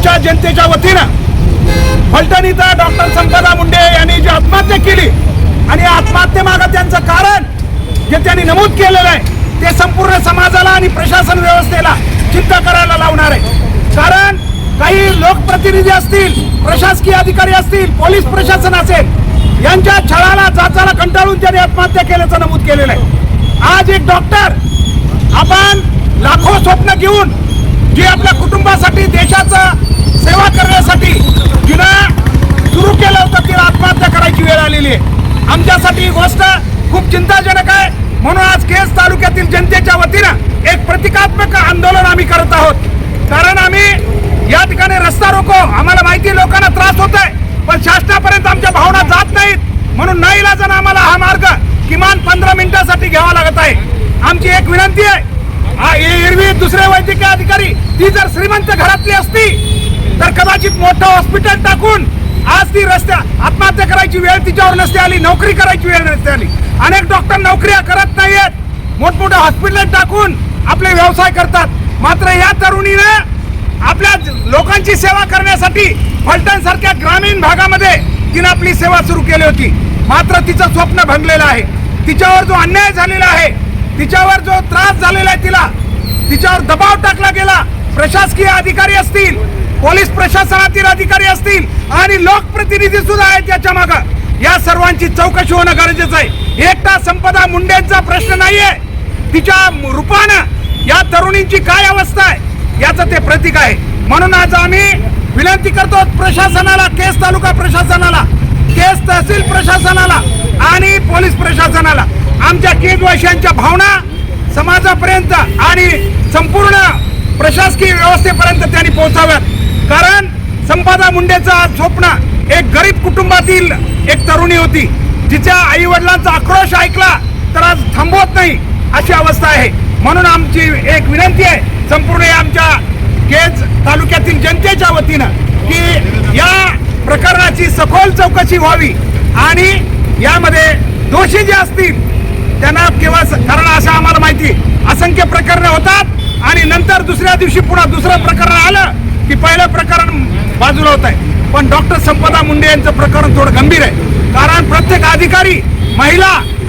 आमच्या जनतेच्या वतीनं फलटण इथं डॉक्टर संपदा मुंडे यांनी जी आत्महत्या केली आणि आत्महत्येमागं त्यांचं कारण जे त्यांनी नमूद केलेलं आहे ते संपूर्ण समाजाला आणि प्रशासन व्यवस्थेला चिंता करायला लावणार आहे. कारण काही लोकप्रतिनिधी असतील प्रशासकीय अधिकारी असतील पोलीस प्रशासन असेल यांच्या छळाला जाचाला कंटाळून त्यांनी आत्महत्या केल्याचं नमूद केलेलं आहे. आज एक डॉक्टर आपण लाखो स्वप्न घेऊन जी आपल्या कुटुंबासाठी देशाचं सेवा करण्यासाठी जिनं सुरू केलं होतं तिला आत्महत्या करायची वेळ आलेली आहे. आमच्यासाठी ही गोष्ट खूप चिंताजनक आहे. म्हणून आज केस तालुक्यातील जनतेच्या वतीनं एक प्रतिकात्मक आंदोलन आम्ही करत आहोत. कारण आम्ही या ठिकाणी रस्ता रोको आम्हाला माहिती लोकांना त्रास होत आहे पण शासनापर्यंत आमच्या भावना जात नाहीत. म्हणून नाही लाजन आम्हाला हा मार्ग किमान पंधरा मिनिटासाठी घ्यावा लागत आहे. आमची एक विनंती आहे एरवी दुसरे वैद्यकीय अधिकारी ती जर श्रीमंत घरातली असती तर कदाचित मोठं हॉस्पिटल टाकून आज ती रस्त्या आत्महत्या करायची वेळ तिच्यावर नसते आली नोकरी करायची वेळ नसते आली. अनेक डॉक्टर नोकऱ्या करत नाहीयेत. मोठमोठे हॉस्पिटल टाकून आपले व्यवसाय करतात. मात्र या तरुणीनं आपल्या लोकांची सेवा करण्यासाठी फलटण सारख्या ग्रामीण भागामध्ये तिनं आपली सेवा सुरू केली होती. मात्र तिचं स्वप्न भंगलेलं आहे. तिच्यावर जो अन्याय झालेला आहे तिच्यावर जो त्रास झालेला आहे तिला तिच्यावर दबाव टाकला गेला. प्रशासकीय अधिकारी असतील पोलीस प्रशासनातील अधिकारी असतील आणि लोकप्रतिनिधी सुद्धा आहेत याच्या माग. या सर्वांची चौकशी होणं गरजेचं आहे. एकटा संपदा मुंडेंचा प्रश्न नाहीये. तिच्या रूपानं या तरुणींची काय अवस्था आहे याचं ते प्रतीक आहे. म्हणून आज आम्ही विनंती करतो प्रशासनाला केस तालुका प्रशासनाला केस तहसील प्रशासनाला आणि पोलीस प्रशासनाला. आमच्या केजवाशांच्या भावना समाजापर्यंत आणि संपूर्ण प्रशासकीय व्यवस्थेपर्यंत त्यांनी पोहोचाव्यात. कारण संपादा मुंडेचं आज स्वप्न एक गरीब कुटुंबातील एक तरुणी होती जिच्या आई वडिलांचा आक्रोश ऐकला तर आज थांबवत नाही अशी अवस्था आहे. म्हणून आमची एक विनंती आहे संपूर्ण आमच्या केज तालुक्यातील जनतेच्या वतीनं की या प्रकरणाची सखोल चौकशी व्हावी आणि यामध्ये दोषी जे असतील त्यांना केव्हा कारण असं आम्हाला माहिती. असंख्य प्रकरणं होतात आणि नंतर दुसऱ्या दिवशी पुन्हा दुसरं प्रकरण आलं की पहिलं प्रकरण बाजूला होत आहे पण डॉक्टर संपदा मुंडे यांचं प्रकरण थोडं गंभीर आहे. कारण प्रत्येक अधिकारी महिला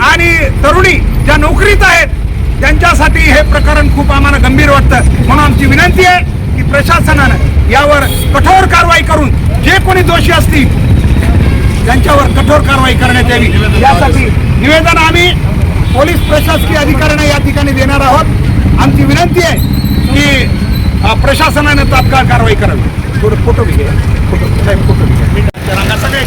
आणि तरुणी ज्या नोकरीत आहेत त्यांच्यासाठी हे प्रकरण खूप आम्हाला गंभीर वाटतं. म्हणून आमची विनंती आहे की प्रशासनानं यावर कठोर कारवाई करून जे कोणी दोषी असतील त्यांच्यावर कठोर कारवाई करण्यात यावी. यासाठी निवेदन आम्ही पोलीस प्रशासकीय अधिकाऱ्यांना या ठिकाणी देणार आहोत. आमची विनंती आहे की प्रशासनाने तात्काळ कारवाई करावी. थोडं फोटो घे. फोटो साहेब फोटो घे. रंगा सगळे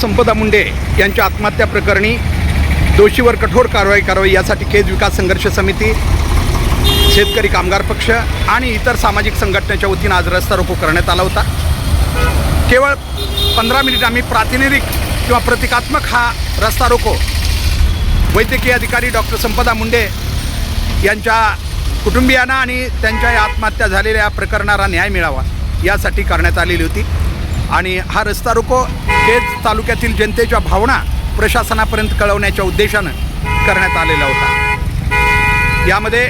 संपदा मुंडे यांच्या आत्महत्या प्रकरणी दोषीवर कठोर कारवाई करावी यासाठी केज विकास संघर्ष समिती शेतकरी कामगार पक्ष आणि इतर सामाजिक संघटनेच्या वतीनं आज रस्ता रोको करण्यात आला होता. केवळ पंधरा मिनिट आम्ही प्रातिनिधिक किंवा प्रतिकात्मक हा रस्ता रोको. वैद्यकीय अधिकारी डॉक्टर संपदा मुंडे यांच्या कुटुंबियांना आणि त्यांच्या या आत्महत्या झालेल्या प्रकरणाला न्याय मिळावा यासाठी करण्यात आलेली होती. आणि हा रस्ता रोको केज तालुक्यातील जनतेच्या भावना प्रशासनापर्यंत कळवण्याच्या उद्देशानं करण्यात आलेला होता. यामध्ये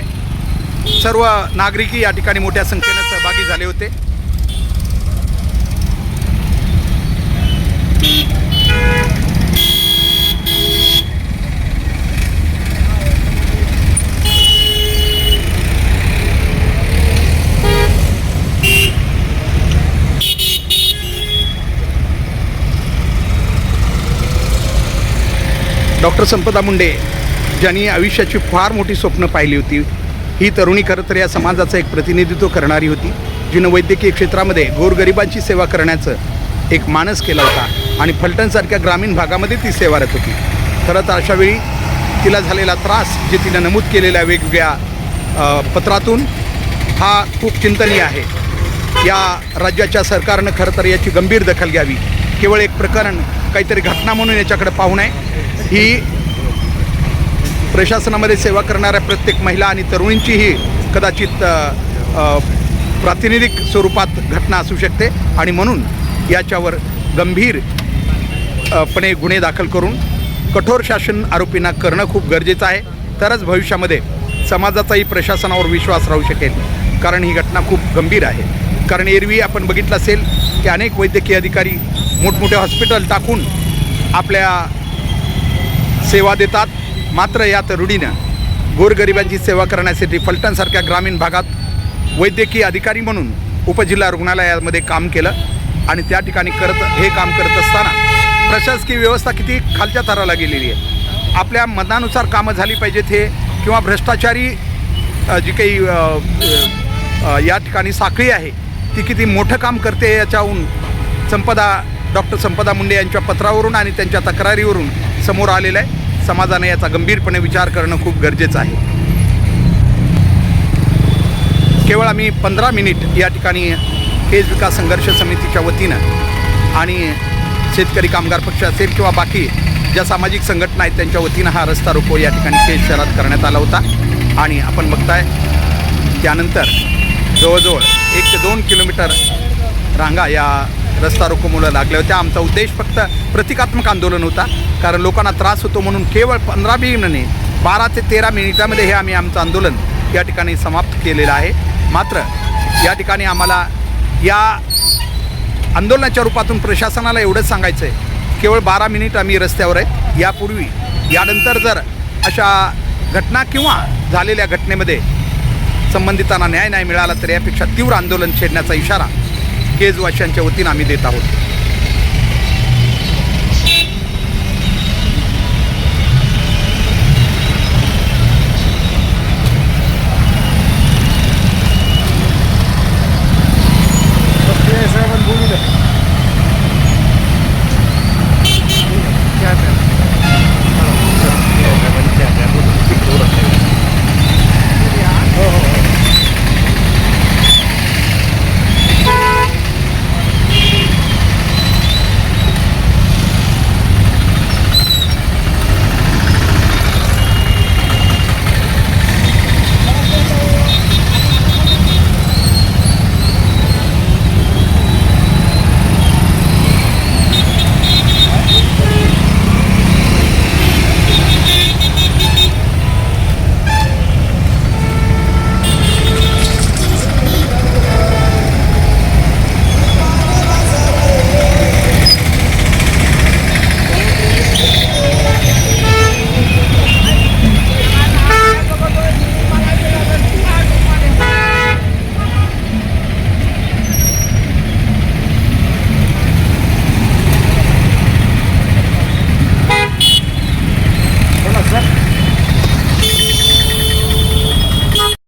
सर्व नागरिकही या ठिकाणी मोठ्या संख्येनं सहभागी झाले होते. डॉक्टर संपदा मुंडे ज्यांनी आयुष्याची फार मोठी स्वप्न पाहिली होती. ही तरुणी खरं तर या समाजाचं एक प्रतिनिधित्व करणारी होती जिनं वैद्यकीय क्षेत्रामध्ये गोरगरिबांची सेवा करण्याचं एक मानस केला होता आणि फलटणसारख्या ग्रामीण भागामध्ये ती सेवारत होती. खरं तर अशावेळी तिला झालेला त्रास जे तिनं नमूद केलेल्या वेगवेगळ्या पत्रातून हा खूप चिंतनीय आहे. या राज्याच्या सरकारनं खरं तर याची गंभीर दखल घ्यावी. केवळ एक प्रकरण काहीतरी घटना म्हणून याच्याकडे पाहू नये. ही प्रशासनामध्ये सेवा करणाऱ्या प्रत्येक महिला आणि तरुणींचीही कदाचित प्रातिनिधिक स्वरूपात घटना असू शकते आणि म्हणून याच्यावर गंभीरपणे गुन्हे दाखल करून कठोर शासन आरोपींना करणं खूप गरजेचं आहे. तरच भविष्यामध्ये समाजाचाही प्रशासनावर विश्वास राहू शकेल कारण ही घटना खूप गंभीर आहे. कारण एरवी आपण बघितलं असेल की अनेक वैद्यकीय अधिकारी मोठमोठे हॉस्पिटल टाकून आपल्या सेवा देतात. मात्र या तरुणीनं गोरगरिबांची सेवा करण्यासाठी फलटणसारख्या ग्रामीण भागात वैद्यकीय अधिकारी म्हणून उपजिल्हा रुग्णालयामध्ये काम केलं आणि त्या ठिकाणी करत हे काम करत असताना प्रशासकीय व्यवस्था किती खालच्या थराला गेलेली आहे. आपल्या मनानुसार कामं झाली पाहिजेत हे किंवा भ्रष्टाचारी जी काही या ठिकाणी साखळी आहे ती किती मोठं काम करते याच्याहून संपदा डॉक्टर संपदा मुंडे यांच्या पत्रावरून आणि त्यांच्या तक्रारीवरून समोर आलेलं आहे. समाजाने याचा गंभीरपणे विचार करणं खूप गरजेचं आहे. केवळ आम्ही पंधरा मिनिट या ठिकाणी केज विकास संघर्ष समितीच्या वतीनं आणि शेतकरी कामगार पक्ष असेल किंवा बाकी ज्या सामाजिक संघटना आहेत त्यांच्या वतीनं हा रस्ता रोको या ठिकाणी केज शहरात करण्यात आला होता. आणि आपण बघताय त्यानंतर जवळजवळ एक ते दोन किलोमीटर रांगा या रस्ता रोको मुलं लागल्या होत्या आमचा उद्देश फक्त प्रतिकात्मक आंदोलन होता. कारण लोकांना त्रास होतो म्हणून केवळ पंधरा मिनिटाने बारा ते तेरा मिनिटामध्ये हे आम्ही आमचं आंदोलन या ठिकाणी समाप्त केलेलं आहे. मात्र या ठिकाणी आम्हाला या आंदोलनाच्या रूपातून प्रशासनाला एवढंच सांगायचं आहे केवळ बारा मिनिट आम्ही रस्त्यावर आहेत. यापूर्वी यानंतर जर अशा घटना किंवा झालेल्या घटनेमध्ये संबंधितांना न्याय नाही मिळाला तर यापेक्षा तीव्र आंदोलन छेडण्याचा इशारा केजवाशांच्या वतीनं आम्ही देत आहोत.